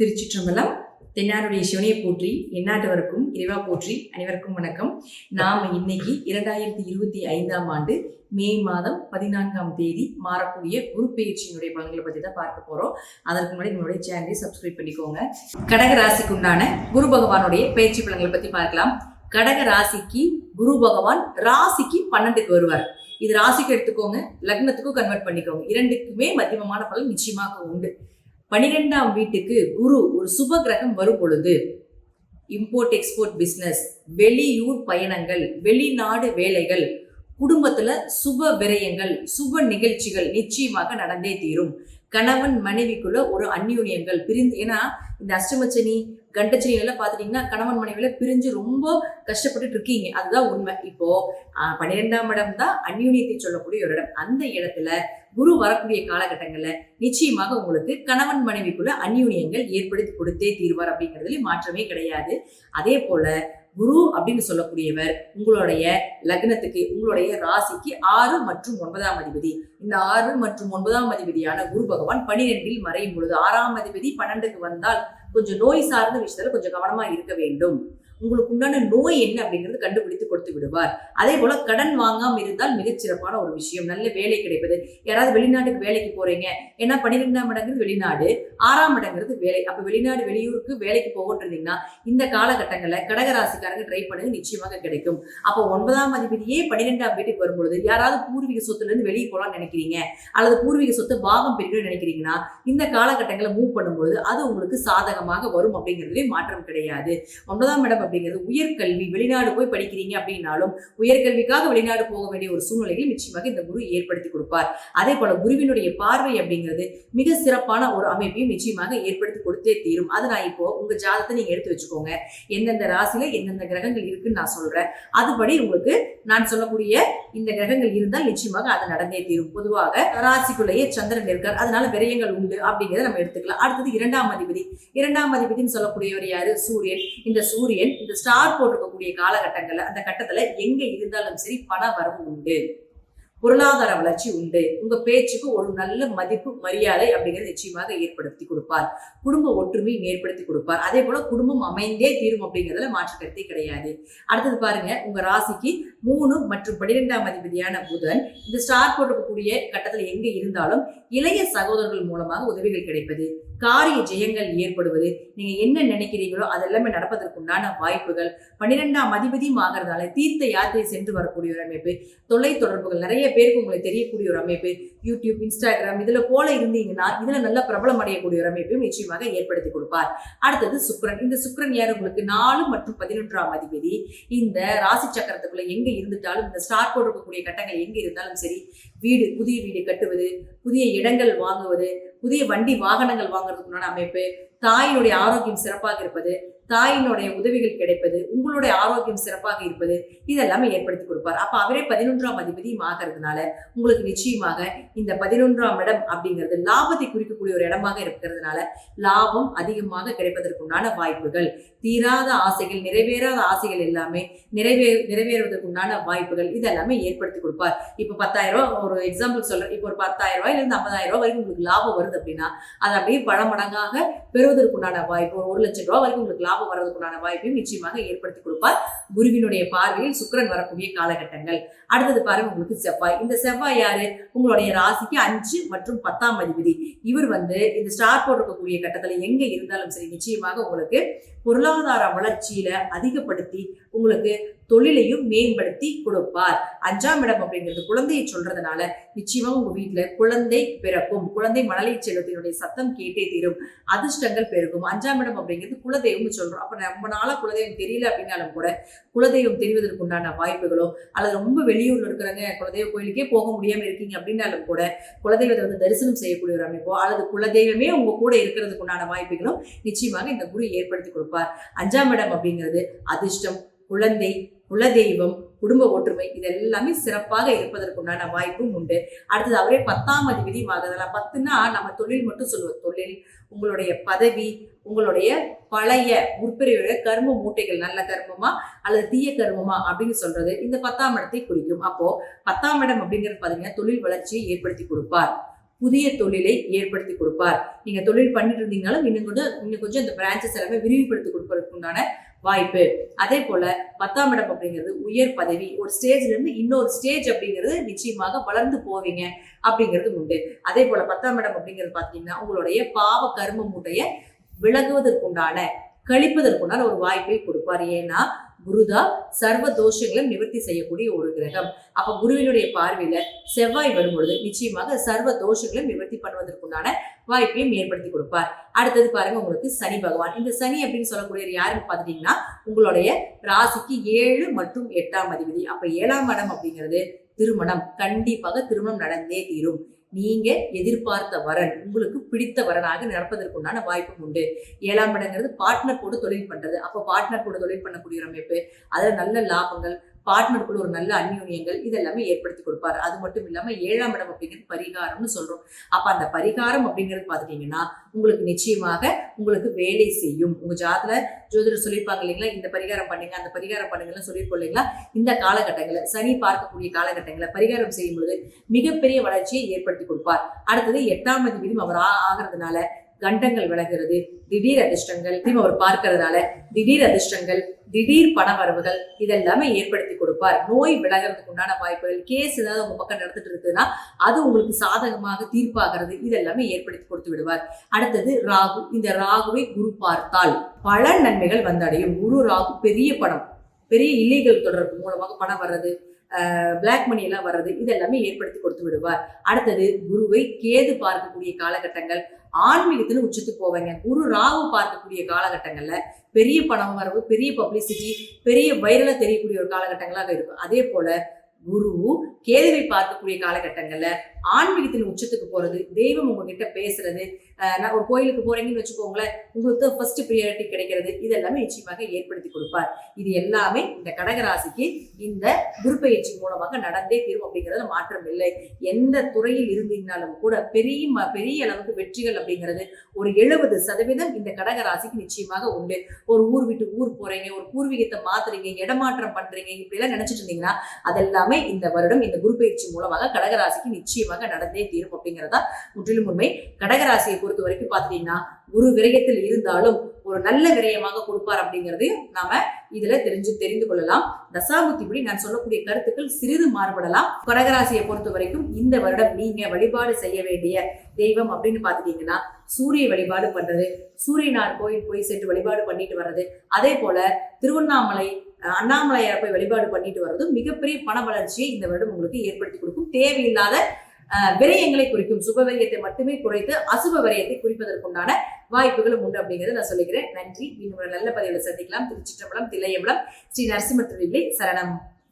திருச்சிற்றம்பலம் தென்னாருடைய சிவனையை போற்றி எந்நாட்டவருக்கும் இறைவா போற்றி அனைவருக்கும் வணக்கம். நாம் இன்னைக்கு இரண்டாயிரத்தி இருபத்தி ஐந்தாம் ஆண்டு மே மாதம் பதினான்காம் தேதி மாறக்கூடிய குரு பயிற்சியினுடைய பலன்களை பற்றி தான் பார்க்க போகிறோம் அதற்கு முன்னாடி நம்மளுடைய சேனலை சப்ஸ்கிரைப் பண்ணிக்கோங்க. கடக ராசிக்கு உண்டான குரு பகவானுடைய பயிற்சி பலன்களை பற்றி பார்க்கலாம். கடக ராசிக்கு குரு பகவான் ராசிக்கு பன்னெண்டுக்கு வருவார். இது ராசிக்கு எடுத்துக்கோங்க லக்னத்துக்கும் கன்வெர்ட் பண்ணிக்கோங்க. இரண்டுக்குமே மத்தியமமான பலன் நிச்சயமாக உண்டு. பனிரெண்டாம் வீட்டுக்கு குரு ஒரு சுப கிரகம் வரும் பொழுது இம்போர்ட் எக்ஸ்போர்ட் பிஸ்னஸ் வெளியூர் பயணங்கள் வெளிநாடு வேலைகள் குடும்பத்துல சுப விரயங்கள் சுப நிகழ்ச்சிகள் நிச்சயமாக நடந்தே தீரும். கணவன் மனைவிக்குள்ள ஒரு அந்யூன்யங்கள் பிரிந்து ஏன்னா இந்த அஷ்டமச்சனி கண்டச்சனி எல்லாம் பார்த்துட்டீங்கன்னா கணவன் மனைவியில பிரிஞ்சு ரொம்ப கஷ்டப்பட்டுட்டு இருக்கீங்க. அதுதான் உண்மை. இப்போ பன்னிரெண்டாம் இடம் தான் அந்யூன்யத்தை சொல்லக்கூடிய ஒரு இடம். அந்த இடத்துல குரு வரக்கூடிய காலகட்டங்கள்ல நிச்சயமாக உங்களுக்கு கணவன் மனைவிக்குள்ள அந்யூன்யங்கள் ஏற்படுத்தி கொடுத்தே தீர்வார் அப்படிங்கிறதுல மாற்றமே கிடையாது. அதே போல குரு அப்படின்னு சொல்லக்கூடியவர் உங்களுடைய லக்னத்துக்கு உங்களுடைய ராசிக்கு ஆறு மற்றும் ஒன்பதாம் அதிபதி. இந்த ஆறு மற்றும் ஒன்பதாம் அதிபதியான குரு பகவான் பனிரெண்டில் மறையும் பொழுது ஆறாம் அதிபதி பன்னெண்டுக்கு வந்தால் கொஞ்சம் நோய் சார்ந்த விஷயத்துல கொஞ்சம் கவனமா இருக்க வேண்டும். உங்களுக்கு உண்டான நோய் என்ன அப்படிங்கிறது கண்டுபிடித்து கொடுத்து விடுவார். அதே போல கடன் வாங்காம இருந்தால் மிகச்சிறப்பான ஒரு விஷயம். நல்ல வேலை கிடைப்பது. யாராவது வெளிநாட்டுக்கு வேலைக்கு போறீங்க. ஏன்னா பன்னிரெண்டாம் இடங்கிறது வெளிநாடு. ஆறாம் இடங்கிறது வேலை. அப்ப வெளிநாடு வெளியூருக்கு வேலைக்கு போகன்றீங்கன்னா இந்த காலகட்டங்களில் கடகராசிக்காரங்க ட்ரை பண்ணுங்க. நிச்சயமாக கிடைக்கும். அப்போ ஒன்பதாம் அதிபதியே பன்னிரெண்டாம் வீட்டுக்கு வரும்பொழுது யாராவது பூர்வீக சொத்துல இருந்து வெளியே போகலாம்னு நினைக்கிறீங்க. அல்லது பூர்வீக சொத்து பாகம் பிரிக்கணும்னு நினைக்கிறீங்கன்னா இந்த காலகட்டங்களை மூவ் பண்ணும்பொழுது அது உங்களுக்கு சாதகமாக வரும் அப்படிங்கிறதுலே மாற்றம் கிடையாது. ஒன்பதாம் இடம் அப்படிங்கிறது உயர்கல்வி வெளிநாடு போய் படிக்கிறீங்க அப்படின்னாலும் உயர்கல்விக்காக வெளிநாடு போக வேண்டிய ஒரு சூழ்நிலையில் நிச்சயமாக இந்த குரு ஏற்படுத்தி கொடுப்பார். அதே போல குருவினுடைய பார்வை அப்படிங்கிறது மிக சிறப்பான ஒரு அமைப்பையும் நிச்சயமாக ஏற்படுத்தி கொடுத்தே தீரும். அது நான் இப்போ உங்க ஜாதத்தை நீங்க எடுத்து வச்சுக்கோங்க. எந்தெந்த ராசியில எந்தெந்த கிரகங்கள் இருக்குன்னு நான் சொல்றேன். அதுபடி உங்களுக்கு நான் சொல்லக்கூடிய இந்த கிரகங்கள் இருந்தால் நிச்சயமாக அது நடந்தே தீரும். பொதுவாக ராசிக்குள்ளேயே சந்திரன் இருக்கார். அதனால விரயங்கள் உண்டு அப்படிங்கிறத நம்ம எடுத்துக்கலாம். அடுத்தது இரண்டாம் அதிபதி. இரண்டாம் அதிபதினு சொல்லக்கூடியவர் யாரு? சூரியன். இந்த சூரியன் இந்த ஸ்டார் போட்டிருக்கக்கூடிய காலகட்டங்கள்ல அந்த கட்டத்துல எங்க இருந்தாலும் சரி பண வரவு உண்டு. பொருளாதார வளர்ச்சி உண்டு. உங்க பேச்சுக்கு ஒரு நல்ல மதிப்பு மரியாதை அப்படிங்கிறது நிச்சயமாக ஏற்படுத்தி கொடுப்பார். குடும்ப ஒற்றுமையை ஏற்படுத்தி கொடுப்பார். அதே போல குடும்பம் அமைந்தே தீரும் அப்படிங்கிறதுல மாற்று கருத்தை கிடையாது. அடுத்தது பாருங்க உங்க ராசிக்கு மூணு மற்றும் பன்னிரெண்டாம் அதிபதியான புதன் இந்த ஸ்டார் போட்டிருக்கக்கூடிய கட்டத்தில் எங்க இருந்தாலும் இளைய சகோதரர்கள் மூலமாக உதவிகள் கிடைப்பது காரிய ஜெயங்கள் ஏற்படுவது நீங்க என்ன நினைக்கிறீங்களோ அதெல்லாமே நடப்பதற்குண்டான வாய்ப்புகள். பன்னிரெண்டாம் அதிபதியும் ஆகிறதால தீர்த்த யாத்திரை சென்று வரக்கூடிய ஒரு அமைப்பு தொலை தொடர்புகள் நிறைய பேருக்கு உங்களுக்கு தெரியக்கூடிய ஒரு அமைப்பு யூடியூப் இன்ஸ்டாகிராம் இதுல போல இருந்தீங்கன்னா இதுல நல்ல பிரபலம் அடையக்கூடிய ஒரு அமைப்பையும் நிச்சயமாக ஏற்படுத்தி கொடுப்பார். அடுத்தது சுக்கரன். இந்த சுக்கரன் யார்? உங்களுக்கு நாலு மற்றும் பதினொன்றாம் அதிபதி. இந்த ராசி சக்கரத்துக்குள்ள எங்க இருந்துட்டாலும் இந்த ஸ்டார் போட்டிருக்கக்கூடிய கட்டங்கள் எங்க இருந்தாலும் சரி வீடு புதிய வீடு கட்டுவது புதிய இடங்கள் வாங்குவது புதிய வண்டி வாகனங்கள் வாங்குறதுக்குண்டான அமைப்பு தாயினுடைய ஆரோக்கியம் சிறப்பாக இருப்பது தாயினுடைய உதவிகள் கிடைப்பது உங்களுடைய ஆரோக்கியம் சிறப்பாக இருப்பது இதெல்லாமே ஏற்படுத்தி கொடுப்பார். அப்போ அவரே பதினொன்றாம் அதிபதியும் ஆகிறதுனால உங்களுக்கு நிச்சயமாக இந்த பதினொன்றாம் இடம் அப்படிங்கிறது லாபத்தை குறிக்கக்கூடிய ஒரு இடமாக இருக்கிறதுனால லாபம் அதிகமாக கிடைப்பதற்குண்டான வாய்ப்புகள். தீராத ஆசைகள் நிறைவேறாத ஆசைகள் எல்லாமே நிறைவே நிறைவேறுவதற்குண்டான வாய்ப்புகள் இதெல்லாமே ஏற்படுத்தி கொடுப்பார். இப்போ பத்தாயிரம் ரூபா ஒரு எக்ஸாம்பிள் சொல்கிறேன் இப்போ ஒரு பத்தாயிரம் ரூபாயிலிருந்து ஐம்பதாயிரம் ரூபாய் வரைக்கும் உங்களுக்கு லாபம் வருது அப்படின்னா அதை அப்படியே பல மடங்காக பெறுவதற்குண்டான வாய்ப்பு ஒரு ஒரு லட்சம் ரூபாய் வரைக்கும் உங்களுக்கு லாபம் வர்றதுக்குண்டான வாய்ப்பையும் நிச்சயமாக ஏற்படுத்தி கொடுப்பார். குருவினுடைய பார்வையில் சுக்கிரன் வரக்கூடிய காலகட்டங்கள். அடுத்தது பாருங்க உங்களுக்கு செவ்வாய். இந்த செவ்வாய் யாரு? உங்களுடைய ராசிக்கு அஞ்சு மற்றும் பத்தாம் அதிபதி. இவர் வந்து இந்த ஸ்டார் போட்டிருக்கக்கூடிய கட்டத்தில் எங்கே இருந்தாலும் சரி நிச்சயமாக உங்களுக்கு பொருளாதார வளர்ச்சியில அதிகப்படுத்தி உங்களுக்கு தொழிலையும் மேம்படுத்தி கொடுப்பார். அஞ்சாம் இடம் அப்படிங்கிறது குழந்தையை சொல்றதுனால நிச்சயமா உங்க வீட்டுல குழந்தை பிறக்கும். குழந்தை மழலை செல்வத்தினுடைய சத்தம் கேட்டே தீரும். அதிர்ஷ்டங்கள் பெருகும். அஞ்சாம் இடம் அப்படிங்கிறது குலதெய்வம்னு சொல்றோம். அப்ப ரொம்ப நாளா குலதெய்வம் தெரியல அப்படின்னாலும் கூட குலதெய்வம் தெரிவதற்கு உண்டான வாய்ப்புகளோ அல்லது ரொம்ப வெளியூர்ல இருக்கிறவங்க குலதெய்வ கோயிலுக்கே போக முடியாம இருக்கீங்க அப்படின்னாலும் கூட குலதெய்வத்தை வந்து தரிசனம் செய்யக்கூடிய ஒரு அமைப்போ அல்லது குலதெய்வமே உங்க கூட இருக்கிறதுக்கு உண்டான வாய்ப்புகளும் நிச்சயமாக இந்த குரு ஏற்படுத்தி கொடுப்பார். அஞ்சாம் இடம் அப்படிங்கிறது அதிர்ஷ்டம் குழந்தை குலதெய்வம் குடும்ப ஒற்றுமை இது எல்லாமே சிறப்பாக இருப்பதற்குண்டான வாய்ப்பும் உண்டு. அடுத்தது அவரே பத்தாம் அதிபதி ஆகுதலாம் பத்துனா நம்ம தொழில் மட்டும் சொல்லுவோம். தொழில் உங்களுடைய பதவி உங்களுடைய பழைய முற்பிரிவுடைய கர்ம மூட்டைகள் நல்ல கர்மமா அல்லது தீய கர்மமா அப்படின்னு சொல்றது இந்த பத்தாம் இடத்தை குறிக்கும். அப்போ பத்தாம் இடம் அப்படிங்கிறது பார்த்தீங்கன்னா தொழில் வளர்ச்சியை ஏற்படுத்தி கொடுப்பார். புதிய தொழிலை ஏற்படுத்தி கொடுப்பார். நீங்க தொழில் பண்ணிட்டு இருந்தீங்கனாலும் இன்னும் கொஞ்சம் இன்னும் கொஞ்சம் இந்த பிரான்ச்சஸ் எல்லாமே விரிவுபடுத்தி கொடுப்பதற்குண்டான வாய்ப்பு. அதே போல பத்தாம் இடம் அப்படிங்கிறது உயர் பதவி ஒரு ஸ்டேஜ்ல இருந்து இன்னொரு ஸ்டேஜ் அப்படிங்கிறது நிச்சயமாக வளர்ந்து போவீங்க அப்படிங்கிறது உண்டு. அதே போல பத்தாம் இடம் அப்படிங்கிறது பாத்தீங்கன்னா உங்களுடைய பாவ கர்ம மூட்டைய விலகுவதற்குண்டான கழிப்பதற்குண்டான ஒரு வாய்ப்பை கொடுப்பார். ஏன்னா குருதா சர்வ தோஷங்களும் நிவர்த்தி செய்யக்கூடிய ஒரு கிரகம். அப்ப குருவினுடைய பார்வையில செவ்வாய் வரும்பொழுது நிச்சயமாக சர்வ தோஷங்களை நிவர்த்தி பண்ணுவதற்குண்டான வாய்ப்பையும் ஏற்படுத்தி கொடுப்பார். அடுத்தது பாருங்க உங்களுக்கு சனி பகவான். இந்த சனி அப்படின்னு சொல்லக்கூடிய யாருன்னு பார்த்துட்டீங்கன்னா உங்களுடைய ராசிக்கு ஏழு மற்றும் எட்டாம் அதிபதி. அப்ப ஏழாம் இடம் அப்படிங்கிறது திருமணம். கண்டிப்பாக திருமணம் நடந்தே தீரும். நீங்க எதிர்பார்த்த வரன் உங்களுக்கு பிடித்த வரனாக நடப்பதற்குண்டான வாய்ப்பும் உண்டு. ஏழாம் இடங்கிறது பார்ட்னர் கூட தொழில் பண்றது. அப்போ பார்ட்னர் கூட தொழில் பண்ணக்கூடிய அமைப்பு அதில் நல்ல லாபங்கள் பார்ட்னருக்குள்ள ஒரு நல்ல அந்யூன்யங்கள் இதெல்லாமே ஏற்படுத்தி கொடுப்பாரு. அது மட்டும் இல்லாம ஏழாம் இடம் அப்படிங்கிறது பரிகாரம்னு சொல்றோம். அப்ப அந்த பரிகாரம் அப்படிங்கிறது பாத்துட்டீங்கன்னா உங்களுக்கு நிச்சயமாக உங்களுக்கு வேலை செய்யும். உங்க ஜாதத்துல ஜோதிடர் சொல்லியிருப்பாங்க இல்லைங்களா? இந்த பரிகாரம் பண்ணுங்க அந்த பரிகாரம் பண்ணுங்கன்னு சொல்லியிருக்கோம் இல்லைங்களா? இந்த காலகட்டங்களில் சனி பார்க்கக்கூடிய காலகட்டங்களில் பரிகாரம் செய்யும் பொழுது மிகப்பெரிய வளர்ச்சியை ஏற்படுத்தி கொடுப்பார். அடுத்தது எட்டாம் அதிபதியும் அவர் ஆ- ஆகிறதுனால கண்டங்கள் விலகிறது திடீர் அதிர்ஷ்டங்கள் திரும்ப அவர் பார்க்கறதால திடீர் அதிர்ஷ்டங்கள் திடீர் பண வரவுகள் இதெல்லாமே ஏற்படுத்தி கொடுப்பார். நோய் விலகிறதுக்கு உண்டான வாய்ப்புகள் கேஸ் ஏதாவது உங்க பக்கம் நடந்துட்டு இருக்குதுன்னா அது உங்களுக்கு சாதகமாக தீர்ப்பாகிறது இதெல்லாமே ஏற்படுத்தி கொடுத்து விடுவார். அடுத்தது ராகு. இந்த ராகுவை குரு பார்த்தால் பல நன்மைகள் வந்தடையும். குரு ராகு பெரிய பணம் பெரிய இல்லீகல் தொடர்பு மூலமாக பணம் வர்றது பிளாக் மணி எல்லாம் வர்றது இதெல்லாமே ஏற்படுத்தி கொடுத்து விடுவார். அடுத்தது குருவை கேது பார்க்கக்கூடிய காலகட்டங்கள் ஆன்மீகத்துல உச்சத்துக்கு போவாங்க. குரு ராகு பார்க்கக்கூடிய காலகட்டங்கள்ல பெரிய பணம் வரவு பெரிய பப்ளிசிட்டி பெரிய வைரலா தெரியக்கூடிய ஒரு காலகட்டங்களாக இருக்கும். அதே போல குரு கேதுவை பார்க்கக்கூடிய காலகட்டங்கள்ல ஆன்மீகத்தின் உச்சத்துக்கு போறது தெய்வம் உங்ககிட்ட பேசுறது நான் ஒரு கோயிலுக்கு போறீங்கன்னு வச்சுக்கோங்களேன் உங்களுக்கு ஃபர்ஸ்ட் ப்ரியாரிட்டி கிடைக்கிறது இதெல்லாமே நிச்சயமாக ஏற்படுத்தி கொடுப்பார். இது எல்லாமே இந்த கடகராசிக்கு இந்த குருப்பயிற்சி மூலமாக நடந்தே தீரும் அப்படிங்கிறதுல மாற்றம் இல்லை. எந்த துறையில் இருந்தீங்கனாலும் கூட பெரிய ம- பெரிய அளவுக்கு வெற்றிகள் அப்படிங்கிறது ஒரு எழுபது சதவீதம் இந்த கடகராசிக்கு நிச்சயமாக உண்டு. ஒரு ஊர் விட்டு ஊர் போறீங்க ஒரு பூர்வீகத்தை மாத்துறீங்க இடமாற்றம் பண்றீங்க இப்படி எல்லாம் நினைச்சிட்டு இருந்தீங்கன்னா அதெல்லாமே இந்த வருடம் இந்த குரு பயிற்சி மூலமாக கடகராசிக்கு நிச்சயமாக நடந்தே தீரும் அப்படிங்கிறதா முற்றிலும் உண்மை. கடகராசியை பொறுத்த வரைக்கும் பார்த்துட்டீங்கன்னா குரு விரயத்தில் இருந்தாலும் ஒரு நல்ல விரயமாக கொடுப்பார் அப்படிங்கிறது நாம இதுல தெரிஞ்சு தெரிந்து கொள்ளலாம். தசாபுத்திபடி நான் சொல்லக்கூடிய கருத்துக்கள் சிறிது மாறுபடலாம். கடகராசியை பொறுத்த வரைக்கும் இந்த வருடம் நீங்க வழிபாடு செய்ய வேண்டிய தெய்வம் அப்படின்னு பாத்துட்டீங்கன்னா சூரிய வழிபாடு பண்றது சூரியனார் கோயில் போய் சென்று வழிபாடு பண்ணிட்டு வர்றது அதே போல திருவண்ணாமலை அண்ணாமலையார் போய் வழிபாடு பண்ணிட்டு வர்றதும் மிகப்பெரிய பண வளர்ச்சியை இந்த வருடம் உங்களுக்கு ஏற்படுத்தி கொடுக்கும். தேவையில்லாத விரயங்களை குறிக்கும் சுப விரயத்தை மட்டுமே குறைத்து அசுப விரயத்தை குறிப்பதற்குண்டான வாய்ப்புகளும் உண்டு அப்படிங்கிறத நான் சொல்லிக்கிறேன். நன்றி. இன்னும் ஒரு நல்ல பதிவில் சந்திக்கலாம். திருச்சிற்றம்பலம் தில்லையம்பலம் ஸ்ரீ நரசிம்ம திருவில்லை சரணம்.